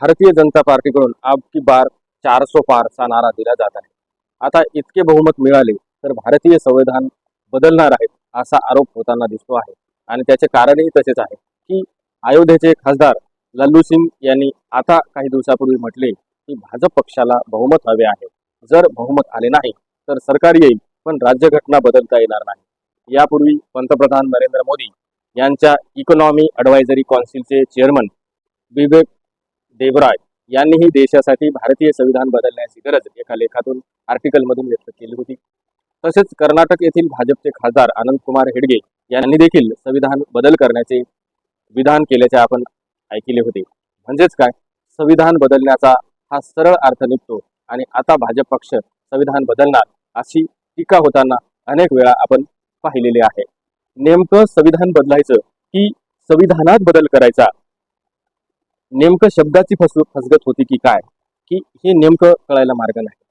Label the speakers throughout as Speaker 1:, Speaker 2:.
Speaker 1: भारतीय जनता पार्टीकडून अब की बार चार सो पारचा नारा दिला जात आहे. आता इतके बहुमत मिळाले तर भारतीय संविधान बदलणार आहेत असा आरोप होताना दिसतो आहे. आणि त्याचे कारणही तसेच आहे की अयोध्येचे खासदार लल्लू सिंग यांनी आता काही दिवसापूर्वी म्हटले की भाजप पक्षाला बहुमत हवे आहे. जर बहुमत आले नाही तर सरकार येईल पण राज्यघटना बदलता येणार नाही. यापूर्वी पंतप्रधान नरेंद्र मोदी यांच्या इकॉनॉमी ॲडवायझरी कौन्सिलचे चेअरमन विवेक देवराय यांनीही देशासाठी भारतीय संविधान बदलण्याची गरज एका लेखातून आर्टिकलमधून व्यक्त केली होती. तसेच कर्नाटक येथील भाजपचे खासदार आनंद कुमार हेडगे यांनी देखील संविधान बदल करण्याचे विधान केल्याचे आपण ऐकले होते. म्हणजेच काय? संविधान बदलण्याचा हा सरळ अर्थ निघतो आणि आता भाजप पक्ष संविधान बदलणार अशी टीका होताना अनेक वेळा आपण पाहिलेले आहे. नेमकं संविधान बदलायचं की संविधानात बदल करायचा नेमकं शब्दाची फसव फसगत होती की काय? की हे नेमकं कळायला मार्ग नाही.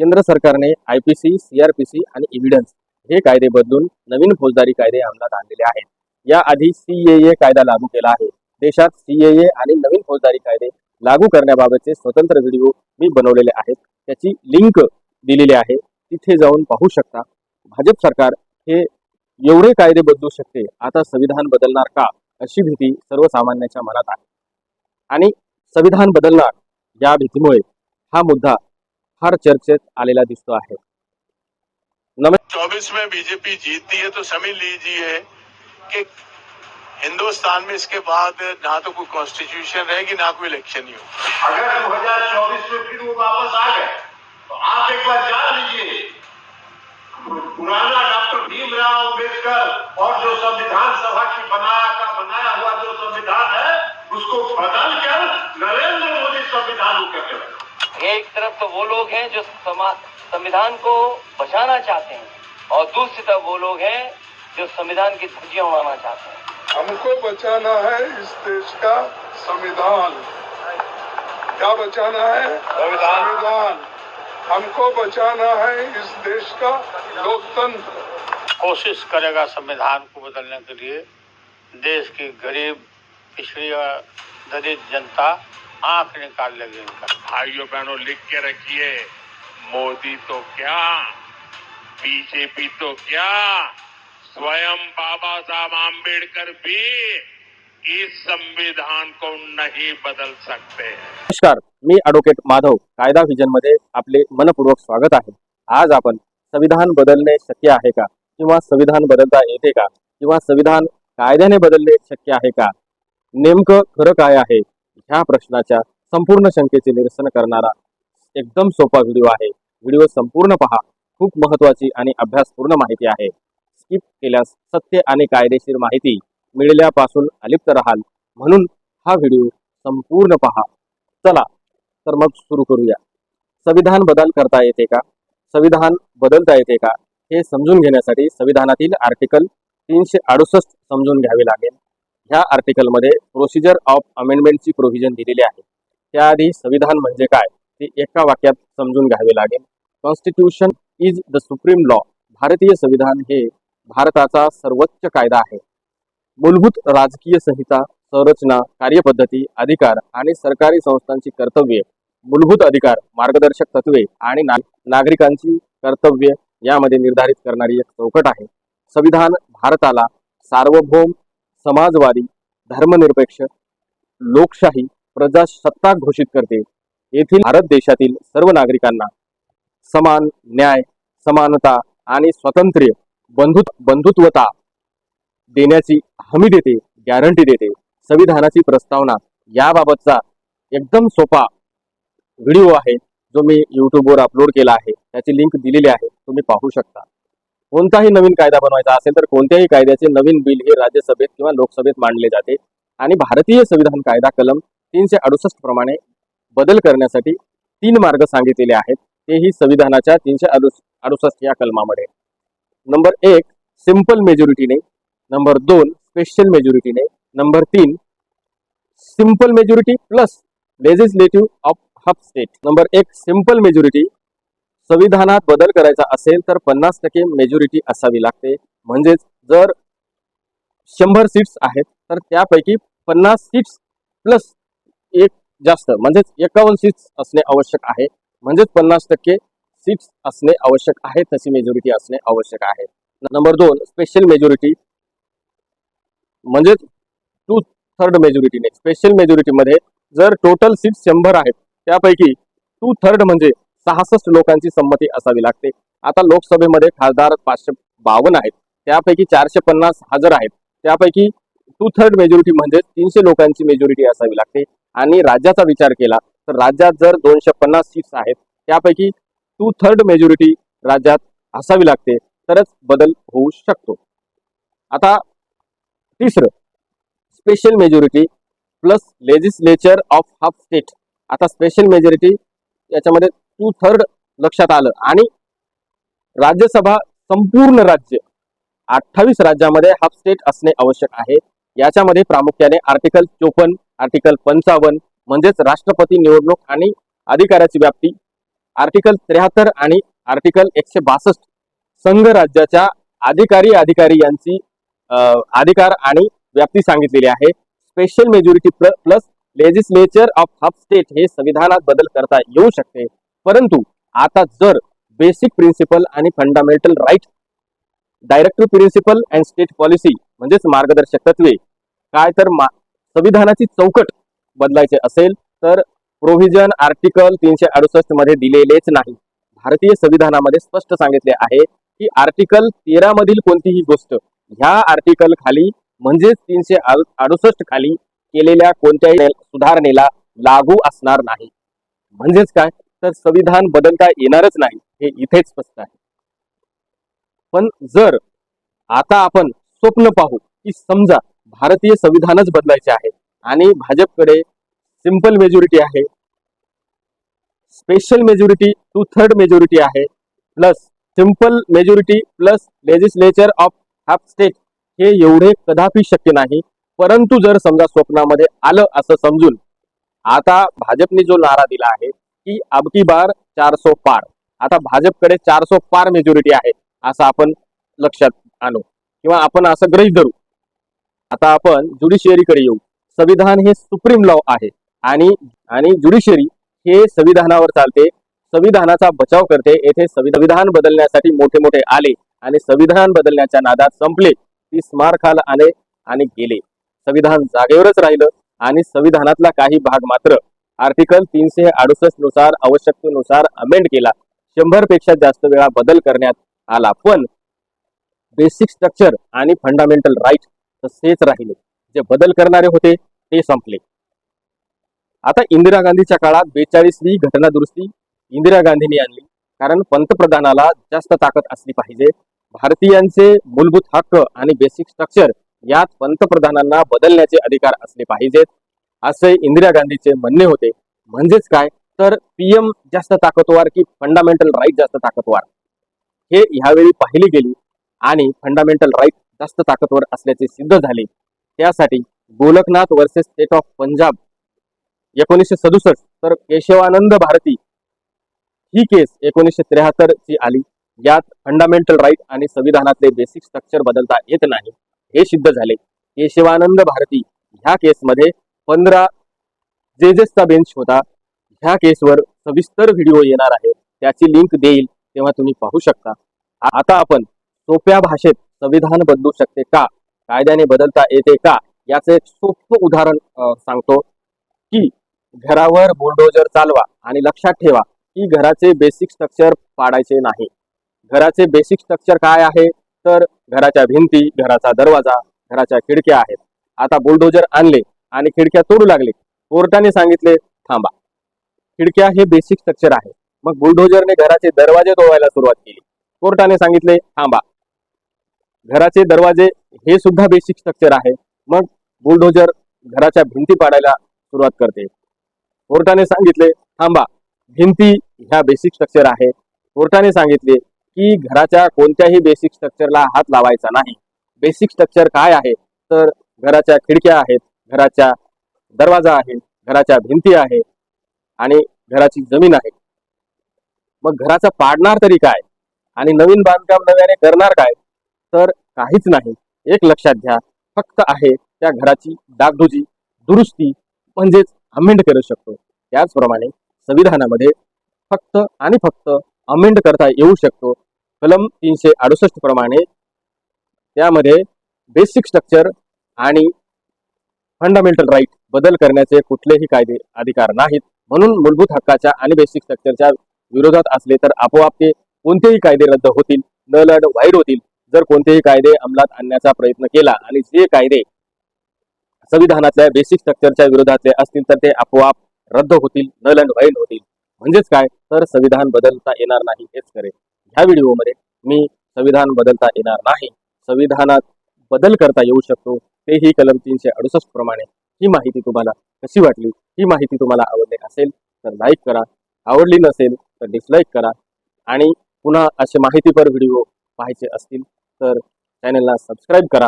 Speaker 1: केंद्र सरकारने I P C C R P C आणि इव्हिडन्स हे कायदे बदलून नवीन फौजदारी कायदे अंमलात आणलेले आहेत. याआधी सी ए ए कायदा लागू केला आहे. देशात सी ए ए आणि नवीन फौजदारी कायदे लागू करण्याबाबतचे स्वतंत्र व्हिडिओ मी बनवलेले आहेत. त्याची लिंक दिलेली आहे. तिथे जाऊन पाहू शकता. भाजप सरकार हे एवढे कायदे बदलू शकते. आता संविधान बदलणार का? अशी भीती सर्वसामान्यांच्या मनात आहे. आणि संविधान बदलणार या भीतीमुळे हा मुद्दा फार चर्चेत आलेला दिसतो आहे.
Speaker 2: चौबीस में बीजेपी जीतती है तो समझ लीजिए कि हिंदुस्तान में इसके बाद ना तो कोई कॉन्स्टिट्यूशन रहेगी ना कोई इलेक्शन ही हो
Speaker 3: अगर 2024 में फिर वो वापस आ गए तो आप एक बार जान लीजिए पुराना डॉक्टर भीमराव अंबेडकर और जो संविधान सभा की बनाया का बनाया हुआ जो संविधान है उसको बदल कर नरेंद्र मोदी संविधान को करके रखा
Speaker 4: एक तरफ़ तो वो लोग हैं जो संविधान को बचाना चाहते हैं और दूसरी तरफ़ वो लोग हैं जो संविधान की धज्जियाँ उड़ाना चाहते हैं।
Speaker 5: हमको बचाना है इस देश का संविधान। क्या बचाना है? संविधान। हमको बचाना है इस देश का लोकतंत्र।
Speaker 2: कोशिश करेगा संविधान को बदलने के लिए। देश के गरीब पिछड़ी और दलित जनता आँख निकाल लेगी इनका। भाइयों बहनों लिख के रखिए मोदी तो क्या बीजेपी तो क्या स्वयं बाबा साहब आम्बेडकर भी इस संविधान को नहीं बदल सकते हैं।
Speaker 1: नमस्कार मी ॲडव्होकेट माधव कायदा व्हिजन मध्ये आपले मनपूर्वक स्वागत आहे. आज आपण संविधान बदलणे शक्य आहे का? किंवा संविधान बदलता येते का? किंवा संविधान कायद्याने बदलणे शक्य आहे का? नेमकं खरं काय आहे? ह्या प्रश्नाच्या संपूर्ण शंकेचे निरसन करणारा एकदम सोपा व्हिडिओ आहे. व्हिडिओ संपूर्ण पहा. खूप महत्वाची आणि अभ्यासपूर्ण माहिती आहे. स्किप केल्यास सत्य आणि कायदेशीर माहिती मिळाल्यापासून अलिप्त राहाल. म्हणून हा व्हिडिओ संपूर्ण पहा. चला तर मग सुरू करूया. संविधान बदल करता येते का? संविधान बदलता येते का? हे समजून घेण्यासाठी संविधानातील आर्टिकल तीनशे अडुसष्ट समजून घ्यावे लागेल. ह्या आर्टिकलमध्ये प्रोसिजर ऑफ अमेंडमेंटची प्रोव्हिजन दिलेली आहे. त्याआधी संविधान म्हणजे काय ते एका वाक्यात समजून घ्यावे लागेल. Constitution is the supreme law भारतीय संविधान हे भारताचा सर्वोच्च कायदा आहे. मूलभूत राजकीय संहिता संरचना कार्यपद्धती अधिकार आणि सरकारी संस्थांची कर्तव्ये मूलभूत अधिकार मार्गदर्शक तत्वे आणि ना- नागरिकांची कर्तव्य यामध्ये निर्धारित करणारी एक चौकट आहे. संविधान भारताला सार्वभौम समाजवादी धर्मनिरपेक्ष लोकशाही प्रजासत्ताक घोषित करते. येथील भारत देशातील सर्व नागरिकांना समान न्याय समानता आणि स्वातंत्र्य बंधुत बंधुत्वता देण्याची हमी देते गॅरंटी देते. संविधानाची प्रस्तावना याबाबतचा एकदम सोपा व्हिडिओ आहे जो मी यूट्यूबवर अपलोड केला आहे. त्याची लिंक दिलेली आहे. तुम्ही पाहू शकता. कोणताही नवीन कायदा बनवायचा असेल तर कोणत्याही कायद्याचे नवीन बिल हे राज्यसभेत किंवा लोकसभेत मांडले जाते. आणि भारतीय संविधान कायदा कलम तीनशे अडुसष्ट प्रमाणे बदल करण्यासाठी तीन मार्ग सांगितलेले आहेत. तेही संविधानाच्या तीनशे अडुस अडुसष्ट या कलमामध्ये. नंबर एक सिंपल मेजॉरिटीने. नंबर दोन स्पेशल मेजॉरिटीने. नंबर तीन simple majority plus legislative of half state number एक सिंपल मेजॉरिटी. संविधानात बदल करायचा असेल तर पन्नास टक्के मेजॉरिटी असावी लागते. म्हणजेच जर शंभर सीट्स आहेत तर त्यापैकी पन्नास सीट्स प्लस एक जास्त म्हणजेच एकावन्न सीट्स असणे आवश्यक आहे. म्हणजेच पन्नास टक्के सीट्स असणे आवश्यक आहे तशी मेजॉरिटी असणे आवश्यक आहे. नंबर दोन स्पेशल मेजॉरिटी म्हणजेच टू थर्ड मेजॉरिटीने स्पेशल मेजॉरिटीमध्ये जर टोटल सीट्स शंभर आहेत त्यापैकी टू थर्ड म्हणजे सहासष्ट लोकांची संमती असावी लागते. आता लोकसभेमध्ये खासदार पाचशे बावन्न आहेत. त्यापैकी चारशे पन्नास हजर आहेत. त्यापैकी टू थर्ड मेजॉरिटी म्हणजे तीनशे लोकांची मेजॉरिटी असावी लागते. आणि राज्याचा विचार केला तर राज्यात जर दोनशे पन्नास सीट्स आहेत त्यापैकी टू थर्ड मेजॉरिटी राज्यात असावी लागते. तरच बदल होऊ शकतो. आता तिसरं special majority plus legislature of half state आता स्पेशल मेजॉरिटी याच्यामध्ये टू थर्ड लक्षात आलं. आणि राज्यसभा संपूर्ण राज्य अठ्ठावीस राज्यामध्ये हाफ स्टेट असणे आवश्यक आहे. याच्यामध्ये प्रामुख्याने आर्टिकल चोपन्न आर्टिकल पंचावन्न म्हणजेच राष्ट्रपती निवडणूक आणि अधिकाराची व्याप्ती आर्टिकल त्र्याहत्तर आणि आर्टिकल एकशे बासष्ट संघ राज्याच्या अधिकारी अधिकारी यांची अधिकार आणि व्याप्ती सांगितलेली आहे. Special majority plus legislature of half state हे संविधानात बदल करता येऊ शकते. परंतु आता जर बेसिक प्रिन्सिपल आणि fundamental right directive principle and state policy म्हणजेच मार्गदर्शक तत्वे काय तर मा संविधानाची चौकट बदलायचे असेल तर प्रोव्हिजन आर्टिकल तीनशे अडुसष्टमध्ये दिलेलेच नाही. भारतीय संविधानामध्ये स्पष्ट सांगितले आहे की आर्टिकल तेरा मधील कोणतीही गोष्ट ह्या आर्टिकल खाली म्हणजेच तीनशे अडुसष्ट खाली केलेल्या कोणत्याही सुधारणेला लागू असणार नाही. म्हणजेच काय? तर संविधान बदलता येणारच नाही हे इथेच स्पष्ट आहे. पण जर आता आपण स्वप्न पाहू की समजा भारतीय संविधानच बदलायचे आहे आणि भाजपकडे सिंपल मेजॉरिटी आहे special majority two third majority आहे plus simple majority plus legislature of half state हे एवढे कदापि शक्य नाही. परंतु जर समजा स्वप्नामध्ये आलं असं समजून आता भाजपने जो नारा दिला आहे की अबकी बार चारसो पार. आता भाजपकडे चारसो पार मेजॉरिटी आहे असं आपण लक्षात आणू. किंवा आपण असं ग्रहित धरू. आता आपण ज्युडिशियरीकडे येऊ. संविधान हे सुप्रीम लॉ आहे. आणि आणि ज्युडिशियरी हे संविधानावर चालते. संविधानाचा बचाव करते. येथे संविधान बदलण्यासाठी मोठे मोठे आले आणि संविधान बदलण्याच्या नादात संपले. ती स्मारखाल आले आणि गेले. संविधान जागेवरच राहिलं आणि संविधानातला काही भाग मात्र आर्टिकल तीनशे अडुसष्टनुसार आवश्यकतेनुसार अमेंड केला. शंभरपेक्षा जास्त वेळा बदल करण्यात आला. पण बेसिक स्ट्रक्चर आणि फंडामेंटल राईट तसेच राहिले. जे बदल करणारे होते ते संपले. आता इंदिरा गांधीच्या काळात बेचाळीसवी घटना दुरुस्ती इंदिरा गांधींनी आणली. कारण पंतप्रधानाला जास्त ताकद असली पाहिजे. भारतीयांचे मूलभूत हक्क आणि बेसिक स्ट्रक्चर यात पंतप्रधानांना बदलण्याचे अधिकार असले पाहिजेत. असे इंदिरा गांधीचे म्हणणे होते. म्हणजेच काय? तर पीएम जास्त ताकदवार की फंडामेंटल राईट जास्त ताकदवार? हे ह्यावेळी पाहिली गेली आणि फंडामेंटल राईट जास्त ताकदवर असल्याचे सिद्ध झाले. त्यासाठी Golaknath versus state of Punjab एकोणीसशे सदुसष्ट तर केशवानंद भारती ही केस एकोणीसशे त्र्याहत्तर ची आली. यात फंडामेंटल राईट आणि संविधानातले बेसिक स्ट्रक्चर बदलता येत नाही. हे सिद्ध झाले. केशवानंद भारती ह्या केसमध्ये पंधरा जेजेसचा बेंच होता. ह्या केसवर सविस्तर व्हिडिओ येणार आहे. त्याची लिंक देईल तेव्हा तुम्ही पाहू शकता. आता आपण सोप्या भाषेत संविधान बदलू शकते का? कायद्याने बदलता येते का? याचं एक सोपं उदाहरण सांगतो की घरावर बुलडोजर चालवा आणि लक्षात ठेवा की घराचे बेसिक स्ट्रक्चर पाडायचे नाही. घराचे बेसिक स्ट्रक्चर काय आहे? तर घराच्या भिंती घराचा दरवाजा घराच्या खिडक्या आहेत. आता बुलडोजर आणले. आणि खिडक्या तोडू लागले. कोर्टाने सांगितले थांबा. खिडक्या हे बेसिक स्ट्रक्चर आहे. मग बुलडोजरने घराचे दरवाजे तोडायला सुरुवात केली. कोर्टाने सांगितले थांबा. घराचे दरवाजे हे सुद्धा बेसिक स्ट्रक्चर आहे. मग बुलडोजर घराच्या भिंती पाडायला सुरुवात करते. कोर्टाने सांगितले थांबा. भिंती ह्या बेसिक स्ट्रक्चर आहे. कोर्टाने सांगितले की घराच्या कोणत्याही बेसिक स्ट्रक्चरला हात लावायचा नाही. बेसिक स्ट्रक्चर काय आहे? तर घराच्या खिडक्या आहेत. घराच्या दरवाजा आहे घराच्या भिंती आहे आणि घराची जमीन आहे. मग घराचा पाडणार तरी काय? आणि नवीन बांधकाम नव्याने करणार काय? तर काहीच नाही. एक लक्षात घ्या फक्त आहे त्या घराची डागडुजी दुरुस्ती म्हणजेच अमेंड करू शकतो. त्याचप्रमाणे संविधानामध्ये फक्त आणि फक्त अमेंड करता येऊ शकतो. कलम तीनशे अडुसष्ट प्रमाणे त्यामध्ये बेसिक स्ट्रक्चर आणि फंडामेंटल राईट बदल करण्याचे कुठलेही कायदे अधिकार नाहीत. म्हणून मूलभूत हक्काच्या आणि बेसिक स्ट्रक्चरच्या विरोधात असले तर आपोआप ते कोणतेही कायदे रद्द होतील न लढ वाईट होतील. जर कोणतेही कायदे अंमलात आणण्याचा प्रयत्न केला आणि जे कायदे संविधानातल्या बेसिक स्ट्रक्चरच्या विरोधातले असतील तर ते आपोआप रद्द होतील न लंड वाईट होतील. म्हणजेच काय? तर संविधान बदलता येणार नाही हेच खरे. ह्या व्हिडिओमध्ये मी संविधान बदलता येणार नाही. संविधानात बदल करता येऊ शकतो तेही कलम तीनशे अडुसष्ट प्रमाणे ही माहिती तुम्हाला कशी वाटली? ही माहिती तुम्हाला आवडली असेल तर लाईक करा. आवडली नसेल तर डिसलाईक करा. आणि पुन्हा असे माहितीपर व्हिडिओ पाहायचे असतील तर चॅनलला सबस्क्राईब करा.